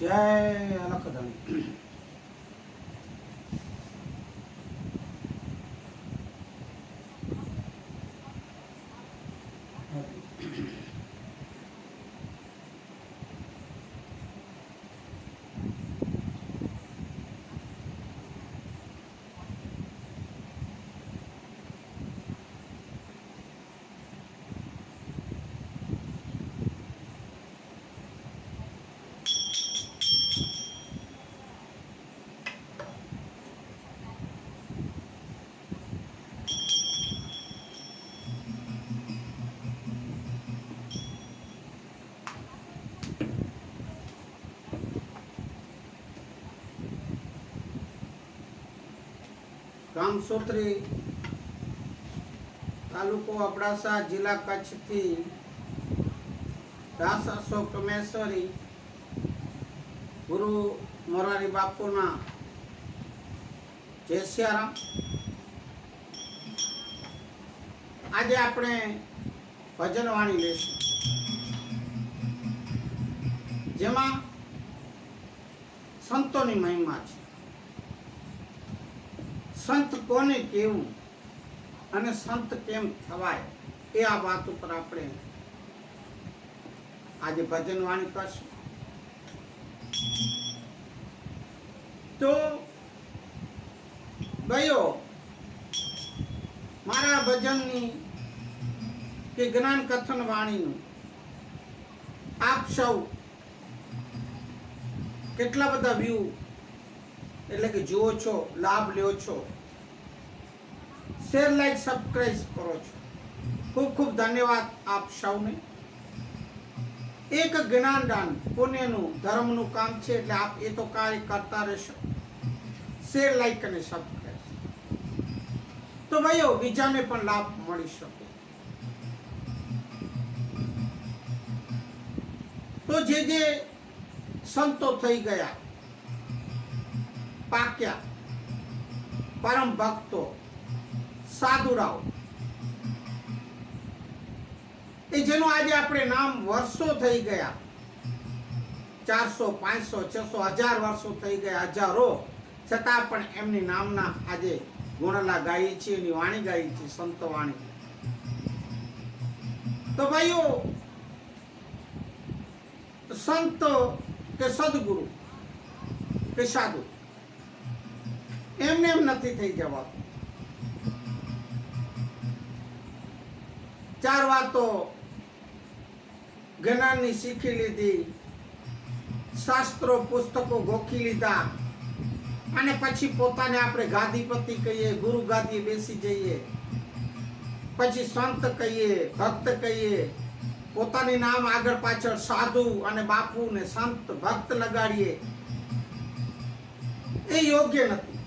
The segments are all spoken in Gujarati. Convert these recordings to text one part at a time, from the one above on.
જય કામસૂત્રી તાલુકો અબડાસા, જિલ્લા કચ્છથી દાસ અશોક કમેશ્વરી ગુરુ મોરારી બાપુના જય સિયારામ. આજે આપણે ભજન વાણી લેશું. જેમાં સંતોની મહિમા છે. સંત કોને કેવું અને સંત કેમ થવાય એ આ વાત ઉપર આપણે આજે ભજન વાણી કરશું. તો ગયો મારા ભજનની કે જ્ઞાન કથન વાણીનું આપ સૌ કેટલા બધા વ્યૂ એટલે કે જુઓ છો, લાભ લ્યો છો. શેર, લાઈક સબસ્ક્રાઈબ કરો છો. ખૂબ ખૂબ ધન્યવાદ આપ સૌને. એક જ્ઞાનદાન પુણ્યનું, ધર્મનું કામ છે એટલે આપ એ તો કાર્ય કરતા રહેશો. શેર, લાઈક અને સબસ્ક્રાઈબ તો ભાઈઓ, બીજાને પણ લાભ મળી શકે. તો જે જે સંતો થઈ ગયા, પાક્યા, પરમ ભક્તો સાધુરાવ એ જેનું આજે આપણે નામ વર્ષો થઈ ગયા. ચારસો, પાંચસો, છસો, હજાર વર્ષો થઈ ગયા હજારો. છતાં પણ એમની નામના આજે ગુણલા ગાઈ છે એની વાણી ગાઈ છે સંતો વાણી. તો ભાઈઓ, સંત કે સદગુરુ કે સાધુ? એમને એમ નથી થઈ જવાતું. ચાર વાતો જ્ઞાનની શીખી લીધી, શાસ્ત્રો, પુસ્તકો ગોખી લીધા અને પછી પોતાને આપણે ગાદીપતિ કહીએ, ગુરુ ગાદીએ બેસી જઈએ. પછી સંત કહીએ, ભક્ત કહીએ, પોતાની નામ આગળ પાછળ સાધુ અને બાપુ ને સંત, ભક્ત લગાડીએ. એ યોગ્ય નથી.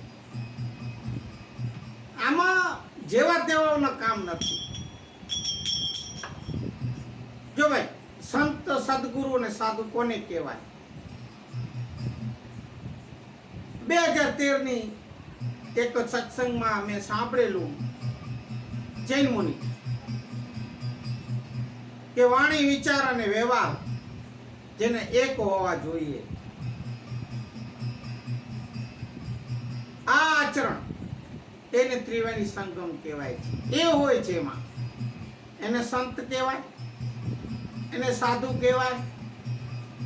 આમાં જેવા તેવાઓના કામ નથી. જો ભાઈ સંત સદગુરુ અને સાધુ કોને કહેવાય? બે હજાર તેરની એક સત્સંગમાં મેં સાંભળેલું જૈન મુનિ કે વાણી, વિચાર અને વ્યવહાર જેને એક હોવા જોઈએ. આ આચરણ તેને ત્રિવેણી સંગમ કહેવાય છે. એ હોય છે એમાં. એને સંત કહેવાય એને સાધુ કહેવાય,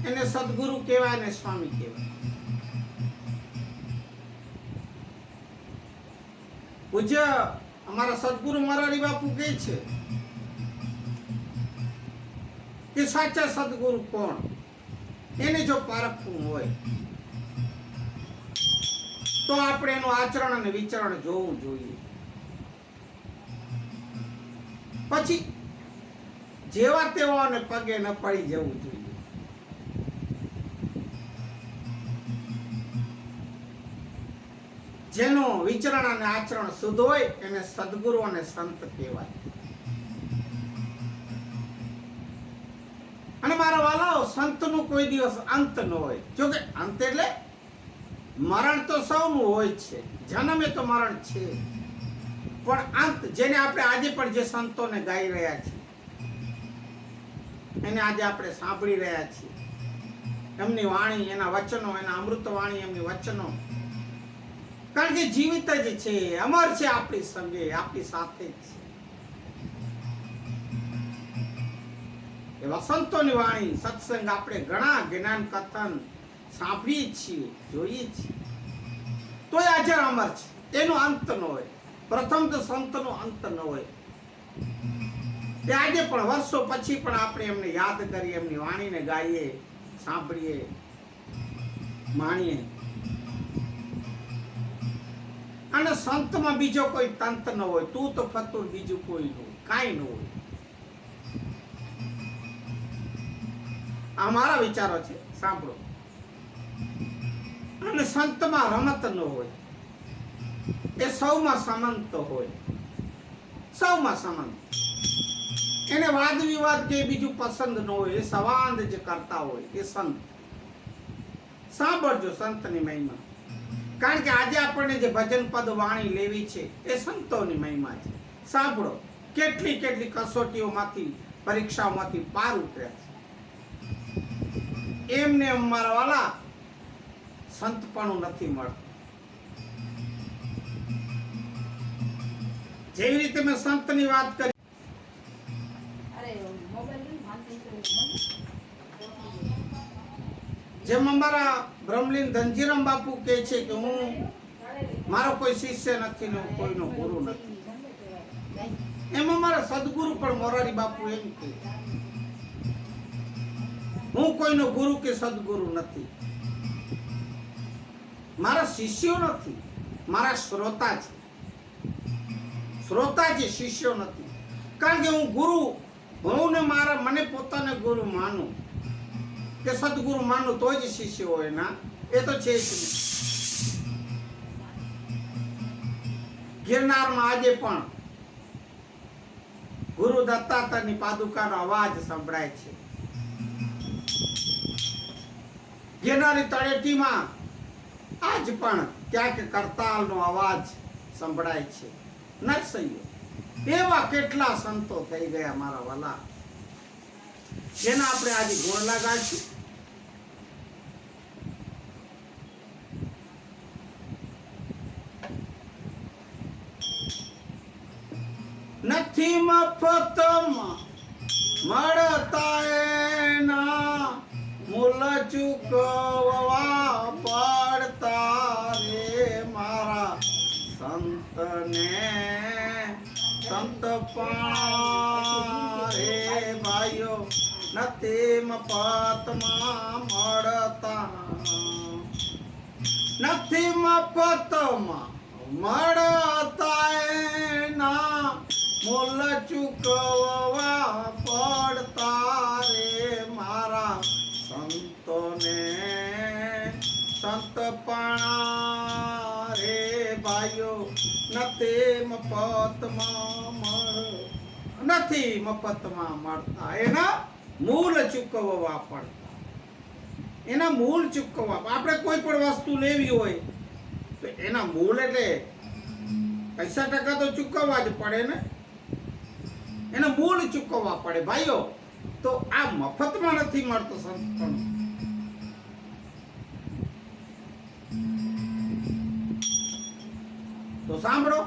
એને સદગુરુ કહેવાય અને સ્વામી કહેવાય. પૂજ્ય, અમારા સદગુરુ મરારી બાપુ કહે છે કે સાચા સદગુરુ કોણ? એને જો પારખવું હોય, તો આપણે એનું આચરણ અને વિચરણ જોવું જોઈએ. પછી જેવા તેવાને પગે ન પડી જવું જોઈએ જેનું વિચરણ અને આચરણ શુદ્ધ હોય, એને સદગુરુ અને સંત કહેવાય. અને મારા વાલાઓ, સંતનું કોઈ દિવસ અંત ન હોય. જોકે અંત એટલે મરણ તો સૌનું હોય છે. જન્મે તો મરણ છે. પણ અંત જેને આપણે આજે પણ જે સંતોને ગાઈ રહ્યા છીએ એને આજે આપણે સાંભળી રહ્યા છીએ. એમની વાણી, એના વચનો, એના અમૃત વાણી એમની વચનો. કારણ કે જીવિત જ છે, અમર છે આપણી સંગે, આપણી સાથે જ છે. એ વસંતોની વાણી, સત્સંગ આપણે ઘણા જ્ઞાન કથન સાંભળીએ છીએ, જોઈએ છીએ. છીએ તોય હાજર અમર છે, એનો અંત ન હોય. પ્રથમ તો સંતનો અંત ન હોય. તે આજે પણ વર્ષો પછી પણ આપણે એમને યાદ કરીએ, એમની વાણીને ગાઈએ, સાંભળીએ, માણીએ. અને સંતમાં બીજો કોઈ તંત ન હોય, તું તો ફતુર, બીજું કોઈ ન હોય, કાંઈ ન હોય. આ મારા વિચારો છે, સાંભળો. અને સંતમાં રમત ન હોય, એ સૌમાં સમંત હોય. સૌમાં સમંત એને વાદ વિવાદ કે બીજું પસંદ ન હોય, એ સંવાદ જ કરતા હોય, એ સંત. સાંભળજો સંતની મહિમા. કારણ કે આજે આપણને જે ભજન પદ વાણી લેવી છે, એ સંતોની મહિમા છે. સાંભળો, કેટલી કેટલી કસોટીઓમાંથી, પરીક્ષાઓમાંથી પાર ઉતર્યા છે. એમને અમારા વાલા સંતપણું નથી મળતું. જેવી રીતે મેં સંતની વાત કરી જેમ અમારા બ્રહ્મલીન ધનજીરામ બાપુ કહે છે કે હું મારો કોઈ શિષ્ય નથી ને કોઈનો ગુરુ નથી. એમ અમારા સદગુરુ પણ મોરારી બાપુ એમ કહે. હું કોઈનો ગુરુ કે સદગુરુ નથી. મારા શિષ્યો નથી. મારા શ્રોતા છે. શ્રોતા છે શિષ્યો નથી. કારણ કે હું ગુરુ, હું ને મારા, મને પોતાને ગુરુ માનું. કે સદગુરુ માનો તો જ શિષ્ય હોય ના, એ તો છે જ ગિરનારમાં આજે પણ ગુરુ દત્તાત્રની પાદુકાનો અવાજ સંભળાય છે. ગિરનારી તળેટીમાં આજ પણ ક્યાંક કરતાલનો અવાજ સંભળાય છે. નરસૈયો, એવા કેટલા સંતો થઈ ગયા મારા વાલા. જેના આપણે આજે ગોળ કાઢશું નથી મફત મળતા એના મૂલ ચૂકવવા પડતા રે મારા સંતને. સંત પણ નથી મફતમાં મળતા. નથી મફતમાં મળતા એના મૂલ ચૂકવવા પડતા રે મારા સંતોને. સંતપણા રે ભાઈઓ, નથી મફતમાં મળ નથી મફતમાં મળતા એના મૂળ ચૂકવવા પડતા એના મૂળ ચૂકવવા. આપણે કોઈ પણ વસ્તુ લેવી હોય, તો એના મૂળ એટલે પૈસા ટકા તો ચૂકવવા જ પડે ને? એના મૂળ ચૂકવવા પડે. ભાઈઓ, તો આ મફતમાં નથી મળતો સંતપણ તો સાંભળો.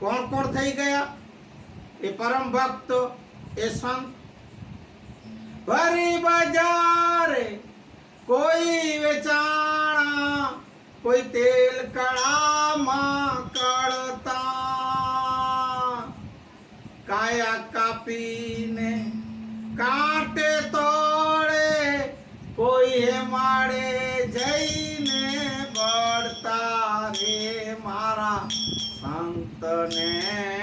કોણ કોણ થઈ ગયા? એ પરમ ભક્ત એ સંગ? ભરી બજારે કોઈ વેચાણા, કોઈ તેલ કળામાં કળતા કાયા કાપીને કાંટે તોડે, કોઈ હેમાડે જઈને બળતા રે મારા સંતને.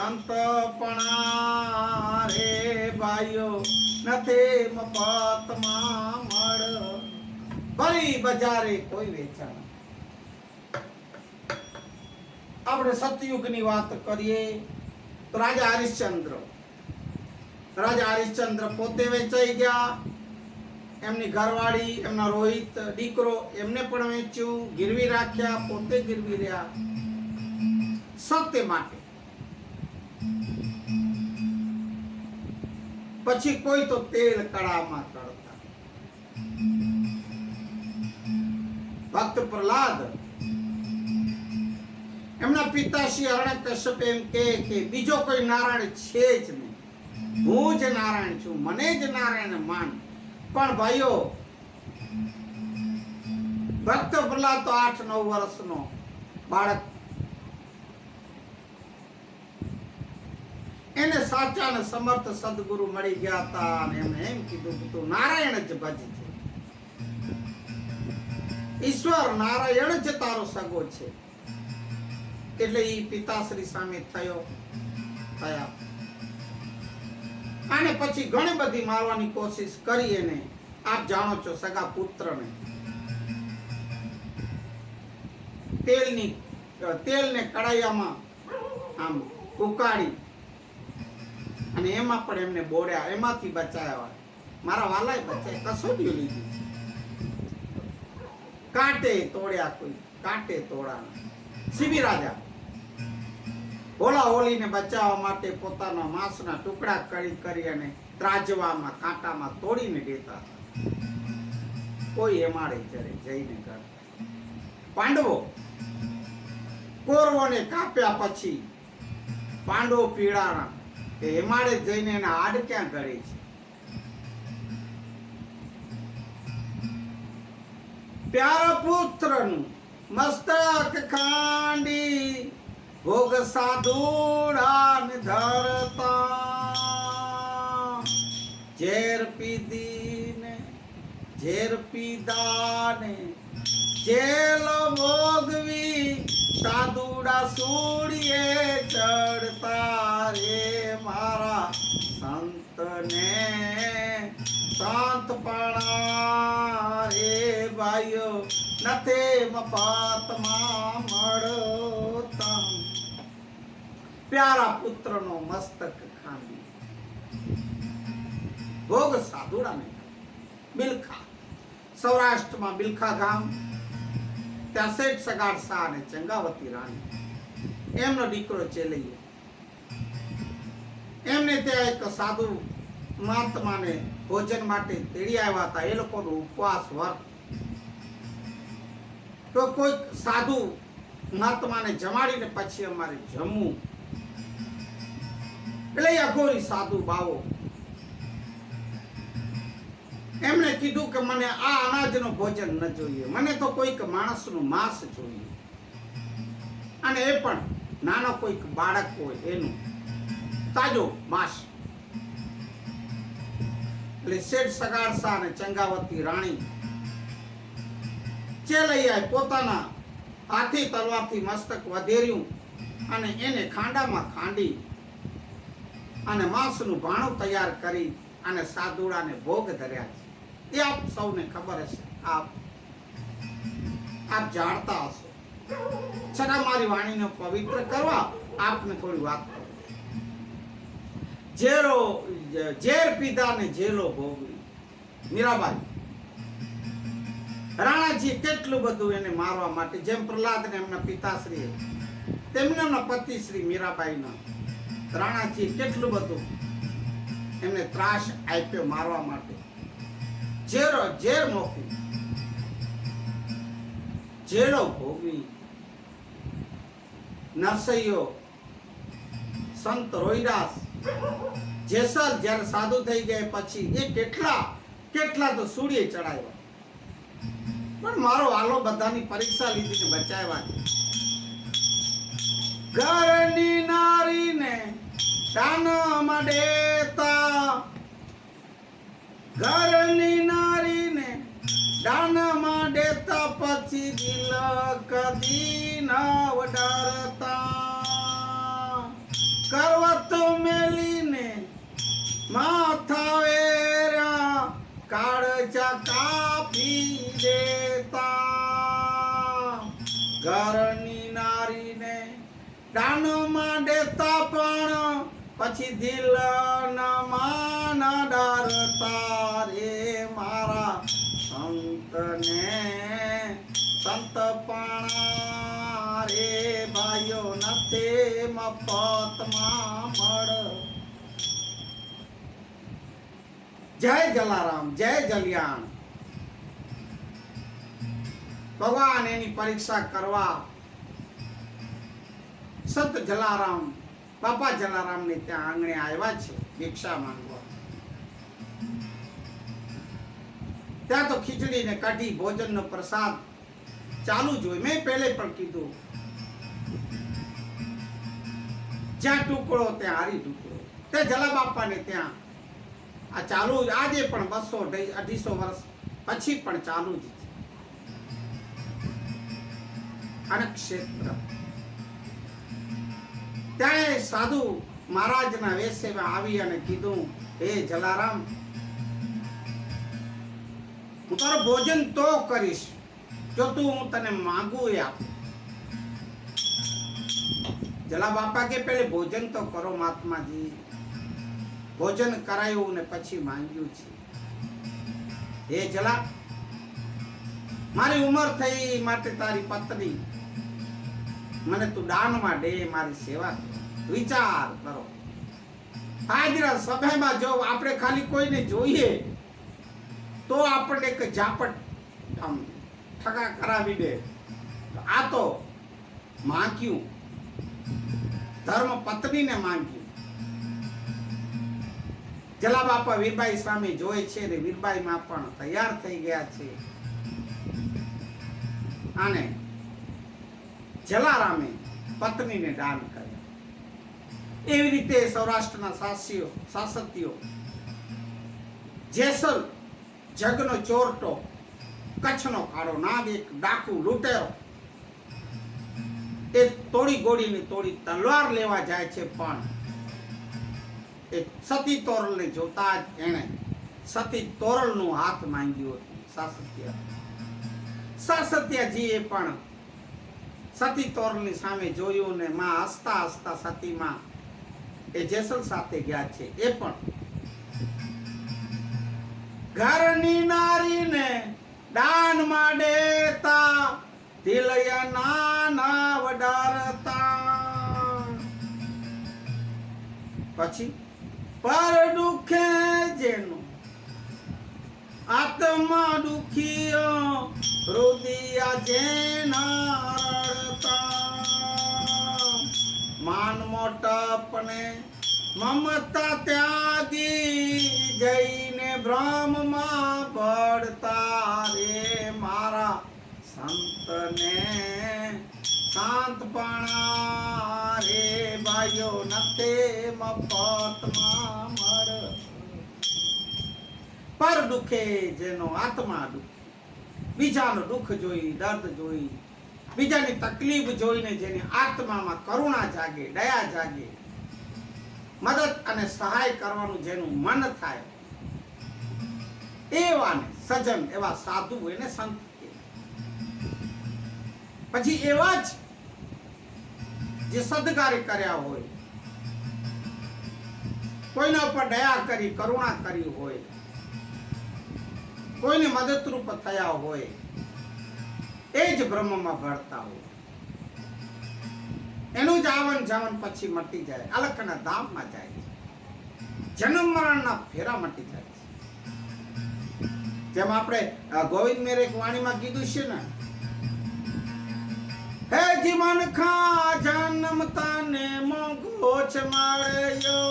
સંતપણા રે ભાઈઓ, નથી મફતમાં મળ. ભરી બજારે કોઈ વેચાણ. આપણે સતયુગની વાત કરીએ તો રાજા હરિશ્ચંદ્ર. રાજા હરિશ્ચંદ્ર પોતે વેચાઈ ગયા. એમની ઘરવાળી, એમના રોહિત દીકરો એમને પણ વેચ્યું. ગીરવી રાખ્યા, પોતે ગીરવી રહ્યા. સત્ય માટે પછી કોઈ તો તેલ કડામાં તળતા. ભક્ત પ્રહલાદ, એમના પિતાશ્રી કશ્યપ એમ કહે કે બીજો કોઈ નારાયણ છે જ નહીં. હું જ નારાયણ છું, મને જ નારાયણ માન. પણ ભાઈઓ, ભક્ત પ્રહલાદ તો આઠ નવ વર્ષનો બાળક એને સાચા અને સમર્થ સદગુરુ મળી ગયા હતા અને એમણે એમ કીધું કે નારાયણ જ ભજ છે. ઈશ્વર નારાયણ જ તારો સગો છે. એટલે એ પિતાશ્રી સામે થયો, થયા. અને પછી ઘણી બધી મારવાની કોશિશ કરી એને. આપ જાણો છો સગા પુત્રને. તેલની તેલને કડાયામાં આમ ઉકાળી અને એમાં પણ એમને બોડ્યા એમાંથી બચાવ્યા મારા વાલાએ બચાય કસોટીઓ લીધી. કાંટે તોડ્યા કોઈ. કાંટે તોડા શિબી રાજા. હોલા હોલીને બચાવવા માટે પોતાના માંસના ટુકડા કરી કરી અને ત્રાજવામાં, કાંટામાં તોડીને દેતા કોઈ એમાડે જરે જઈને ઘર. પાંડવો. કોરવોને કાપ્યા પછી પાંડવો પીડાણા કે હિમાલય જઈને એને આડ ક્યાં ગળે છે? પ્યારા પુત્રનું મસ્તક ખાંડી ભોગ સાધુડાન ધરતા. ઝેર પીધીને, ઝેર પીધાને જેલ ભોગવી સાધુડા સૂડીએ ચડતા રે મારા સંતને. શાંતપણા રે ભાઈઓ, નથે મફતમાં મળતા. પ્યારા પુત્રનો મસ્તક ખાંડી ભોગ સાધુડાને. બિલખા. સૌરાષ્ટ્રમાં બિલખા ગામ ત્યાં શેઠ સગાડ શાહ અને ચંગાવતી રાણી. એમનો દીકરો ચેલૈયો. એમને ત્યાં એક સાધુ મહાત્માને ભોજન માટે તેડી આવ્યા હતા. એ લોકોનો ઉપવાસ વર્ત તો કોઈક સાધુ મહાત્માને જમાડીને પછી અમારે જમવું. એટલે અઘોરી સાધુ બાવો એમણે કીધું કે મને આ અનાજનું ભોજન ન જોઈએ. મને તો કોઈક માણસનું માંસ જોઈએ. અને એ પણ નાનો કોઈક બાળક હોય એનું. તાજો માંસ. એટલે શેઠ સગાડસા અને ચંગાવતી રાણી ચેલૈયાએ પોતાના હાથી તલવારથી મસ્તક વધેર્યું અને એને ખાંડામાં ખાંડી અને માંસનું ભાણું તૈયાર કરી અને સાદુડાને ભોગ ધર્યા એ આપ સૌને ખબર હશે. આપ આપ જાણતા હશો. છતાં મારી વાણીને પવિત્ર કરવા આપને થોડી વાત કરું. ઝેરો, ઝેર પીધા ને ઝેલો ભોગવી. મીરાબાઈ રાણાજી કેટલું બધું એને મારવા માટે, જેમ પ્રહલાદને એમના પિતાશ્રીએ, તેમને એમના પતિશ્રી મીરાબાઈના રાણાજી કેટલું બધું એમને ત્રાસ આપ્યો મારવા માટે. ઝેરો, ઝેર મોકું જેલો ભોગવી. નરસૈયો, સંત રોહિદાસ જેસલ જ્યારે સાધુ થઈ ગયા પછી એ કેટલા કેટલા તો સૂર્ય ચડાવ્યા. પણ મારો વાલો બધાની પરીક્ષા લીધી ને બચાવ્યા ઘરની નારીને દાનમાં દેતા. ઘરની નારીને દાનામાં દેતા પછી દિલ કદી ના વડારતા. કરવત મેલીને માથા વેરા કાળજા કાપી દેતા. ઘરની નારીને દાનમાં દેતા પણ પછી દિલ માન ડરતા રે મારા સંતને. સંતપણા રે ભાઈઓ નતે મફતમાં મળ. જય જલારામ, જય જલિયાણ. ભગવાન એની પરીક્ષા કરવા. સંત જલારામ બાપા જલારામ ને ત્યાં આંગણે આવ્યા છે, ભિક્ષા માંગવા. ત્યાં તો ખીચડી ને કઢી ભોજન નો પ્રસાદ ચાલુ જ હોય. મેં પહેલે પણ કીધું. જ્યાં ટુકડો ત્યાં હારી ટુકડો. તે જલા બાપાને ત્યાં આ ચાલુ આજે પણ બસો અઢીસો વર્ષ પછી પણ ચાલુ જ છે. અને ક્ષેત્ર. ત્યાં સાધુ મહારાજના વેશેમાં આવી અને કીધું, હે જલારામ, હું તારો ભોજન તો કરીશ, જો તું હું તને માંગુ એ આપું. જલા બાપા કે પેલે, ભોજન તો કરો મહાત્માજી, ભોજન કરાયું ને પછી માંગ્યું છે. હે જલા, મારી ઉંમર થઈ માટે તારી પત્ની મને તું દાનમાં દે મારી સેવા વિચાર કરો. આજના સભામાં જો આપણે ખાલી કોઈને જોઈએ, તો આપણને એક ઝાપટ આમ ઠગા કરાવી દે. આ તો માંગ્યું. ધર્મ પત્નીને માંગ્યું. જલા બાપા વીરબાઈ સામે જોઈ છે ને વીરબાઈ માં પણ તૈયાર થઈ ગયા છે. અને જલારામે પત્નીને દાન કરી એવી રીતે સૌરાષ્ટ્રના શાસ્યો શાસકીઓ જેસલ, જગનો ચોરટો, કચ્છનો કાળો નાગ, એક ડાકુ લૂંટેરો, એ તોડી ગોળીને તોડી તલવાર લેવા જાય છે, પણ એ સતી તોરલને જોતા જ એણે સતી તોરલનું હાથ માંગ્યું હતું. સાસત્યા સાસત્યાજીએ પણ સતી તોરની સામે જોયું ને માં હસતા હસતા સતીમાં એ જેસલ સાથે ગયા છે. એ પણ ઘરની નારીને દાનમાં દેતા દિલયા નાના વડારતા. પછી, પર દુખે જેનું આત્મા દુખિયો રુદિયા જેના માન મોટપને મમતા ત્યાગી જઈને બ્રહ્મમાં પડતા રે મારા સંતને. શાંતપણા રે ભાઈઓ નતે મફતમાં પર દુખે, જેનો આત્મા દુખે. બીજાનું દુઃખ જોઈ, દર્દ જોઈ, બીજાની તકલીફ જોઈને જેની આત્મામાં કરુણા જાગે, દયા જાગે, મદદ અને સહાય કરવાનું જેનું મન થાય, એવાને સજન એવા સાધુ એને સંત પછી એવા જ જે સદકાર્ય કર્યા હોય, કોઈના ઉપર દયા કરી, કરુણા કરી હોય કોઈને મદદરૂપ થયા હોય, એ જ બ્રહ્મમાં ભળતા હોય. એનું જ આવન જાવન પછી મટી જાય, અલખના ધામમાં જાય જન્મ મરણના ફેરા મટી જાય જેમ આપણે ગોવિંદ મેરે એક વાણીમાં કીધું છે ને, હે જીવન ખા જન્મ તને મોગો છે મળ્યો.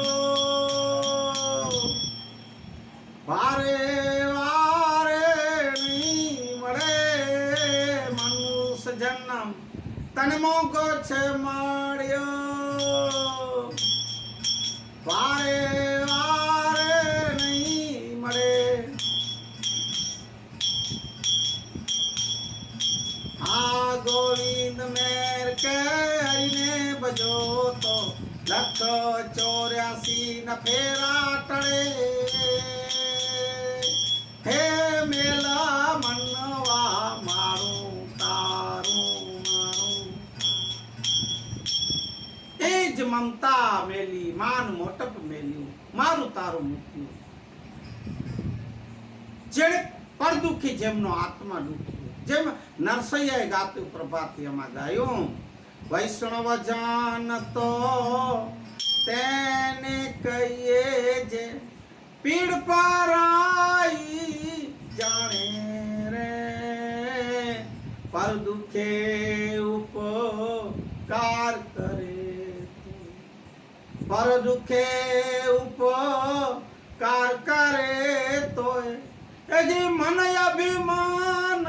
વારે વારે તને મોકો છે મળ્યો. વારે ગોવિંદ મેર કરીને બજો તો લખ ચોર્યાસી ન ફેરા જેમનો આત્મા દુખ્યો જેમ નરસૈયાએ ગાતું પ્રભાતી એમાં ગાયું, વૈષ્ણવ જાન તો તેને કહીએ જે પીડ પરાઈ જાણે રે. પર દુખે ઉપકાર કરે પર દુખે ઉપકાર કરે તોય એજી મન અભિમાન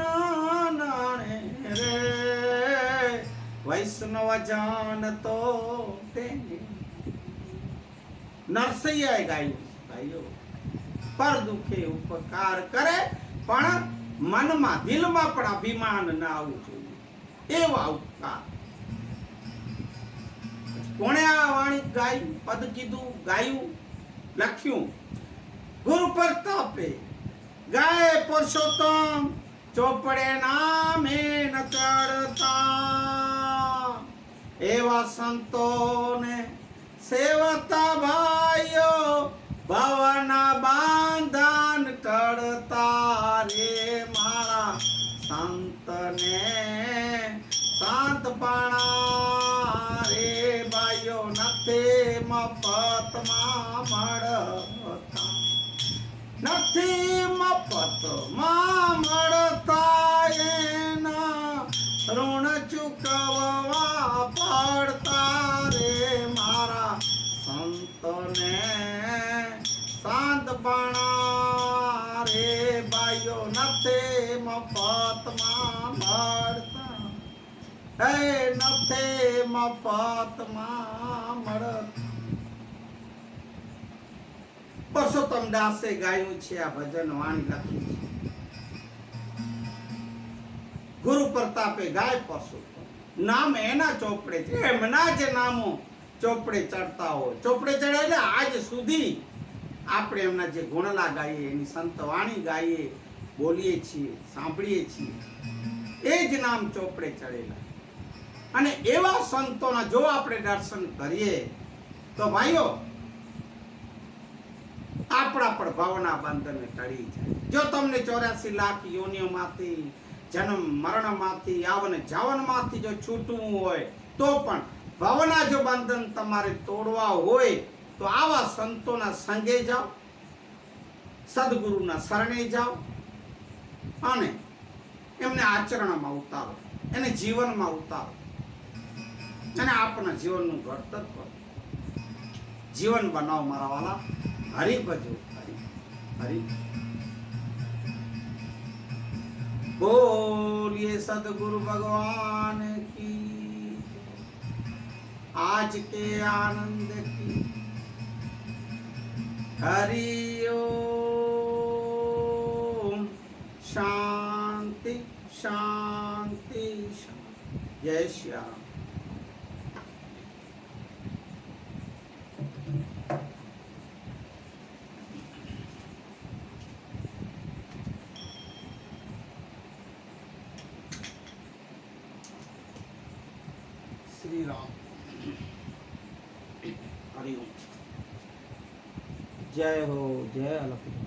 રે. વૈષ્ણવ જાન તો નરસૈયાએ ગાયું, ગાયો. પર દુખે ઉપકાર કરે, પણ મનમાં, દિલમાં પણ અભિમાન ના આવવું જોઈએ. એવા ઉપકાર. કોણે આ વાણી ગાયું પદ કીધું, ગાયું, લખ્યું? ગુરુ પ્રતાપે ગાય પુરુષોત્તમ ચોપડે નામે ન ચડતા એવા સંતોને સેવતા ભાઈઓ ભવના બાંધન કરતા રે મારા સંતને શાંત પાણા રે ભાઈઓ નથી મફતમાં મળતા નથી મફતમાં મળતા એના ઋણ ચૂકવવા પડતા રે મારા સંતને. શાંત બણા રે ભાઈઓ, નથી મફતમાં મળતા. હે નથી મફતમાં મળતા. પરસોત્તમ દાસે ગાયું છે આ ભજન, વાણી લખ્યું છે. ગુરુ પ્રતાપે ગાય પરસોત્તમ. નામ એના ચોપડે છે. એમના જે નામો ચોપડે ચડતા હોય. ચોપડે ચડે એટલે આજ સુધી આપણે એમના જે ગુણલા ગાઈએ, એની સંત વાણી ગાઈએ, બોલીએ છીએ, સાંભળીએ છીએ. એ જ નામ ચોપડે ચડેલા. અને એવા સંતોના જો આપણે દર્શન કરીએ, તો ભાઈઓ આપણા પણ ભાવના બંધને ટળી જાય. જો તમને ચોર્યાસી લાખ યોનિઓમાંથી, જન્મ મરણમાંથી આવન જાવનમાંથી જો છૂટવું હોય, તો પણ ભાવના જો બંધન તમારે તોડવા હોય, તો આવા સંતોના સંગે જાઓ, સદગુરુના શરણે જાઓ અને એમને આચરણમાં ઉતારો, એને જીવનમાં ઉતારો. અને આપણા જીવનનું ઘડતર કરો. જીવન બનાવો મારા વાલા. હરી ભજો હરી હરી બોલીએ સદગુરુ ભગવાન કી. આજ કે આનંદ કી. હરિયો. શાંતિ શાંતિ. જય શ્યામ जय हो जय अलख